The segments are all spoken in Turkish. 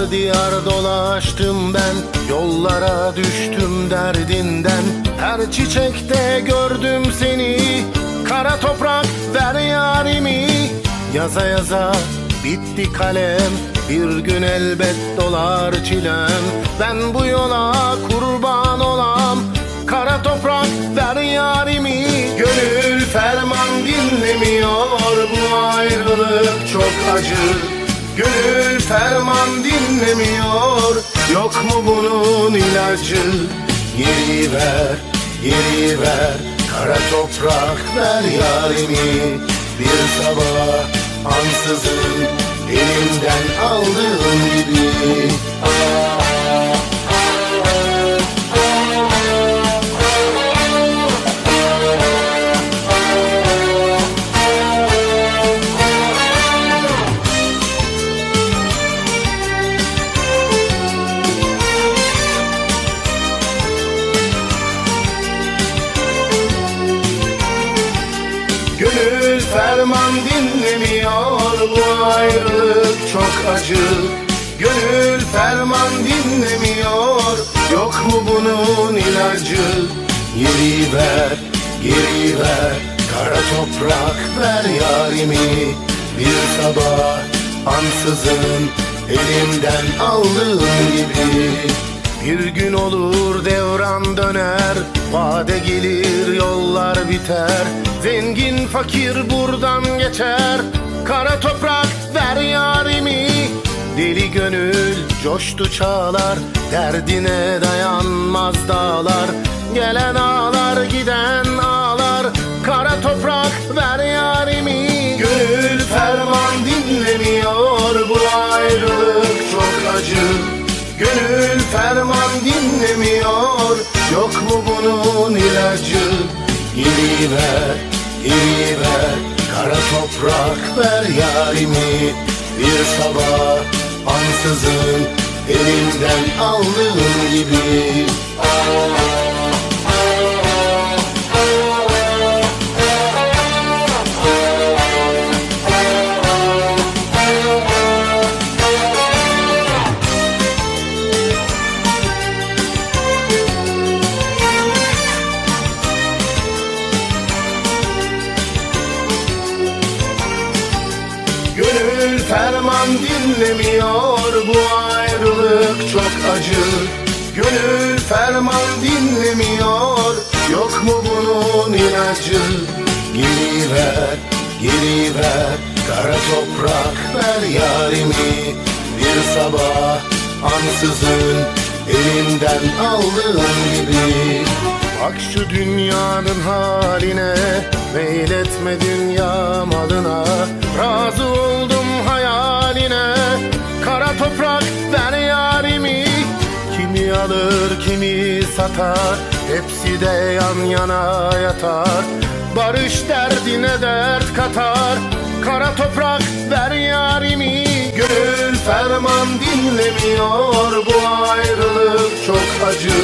Diyar diyar dolaştım ben. Yollara düştüm derdinden. Her çiçekte gördüm seni. Kara toprak ver yarimi. Yaza yaza bitti kalem. Bir gün elbet dolar çilem. Ben bu yola kurban olam. Kara toprak ver yarimi. Gönül ferman dinlemiyor. Bu ayrılık çok acı Gönül ferman dinlemiyor. Yok mu bunun ilacı? Geri ver, geri ver. Kara toprak ver yarimi. Bir sabah ansızın Elimden aldığın gibi. Gönül ferman dinlemiyor Bu ayrılık çok acı. Gönül ferman dinlemiyor Yok mu bunun ilacı? Geri ver, geri ver Kara toprak ver yarimi. Bir sabah ansızın Elimden aldığın gibi bir gün olur devran döner Vade gelir yollar biter. Zengin fakir buradan geçer Kara toprak ver yarimi. Deli gönül coştu çağlar Derdine dayanmaz dağlar. Gelen ağlar giden ağlar dinlemiyor. Yok mu bunun ilacı? Geri ver, geri ver Kara toprak ver yarimi. Bir sabah ansızın Elimden aldığın gibi Gönül ferman dinlemiyor Bu ayrılık çok acı. Gönül ferman dinlemiyor Yok mu bunun ilacı? Geri ver, geri ver Kara toprak ver yarimi. Bir sabah ansızın Elimden aldığın gibi. Bak şu dünyanın haline Meyletme dünya malına. Razı Kara toprak ver yarimi. Kimi alır kimi satar. Hepsi de yan yana yatar. Barış derdine dert katar. Kara toprak ver yarimi. Gönül ferman dinlemiyor Bu ayrılık. Çok acı.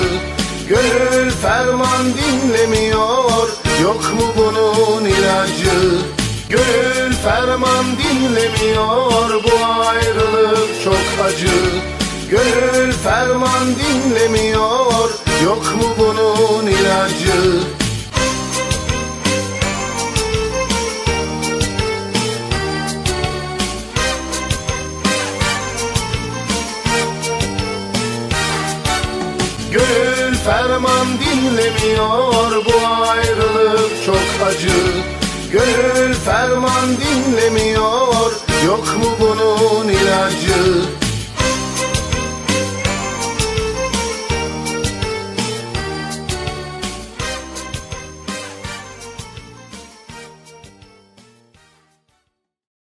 Gönül ferman dinlemiyor. Yok mu bunun ilacı Gönül ferman dinlemiyor Bu ayrılık çok acı. Gönül ferman dinlemiyor Yok mu bunun ilacı? Gönül ferman dinlemiyor Bu ayrılık çok acı Gönül ferman dinlemiyor. Yok mu bunun ilacı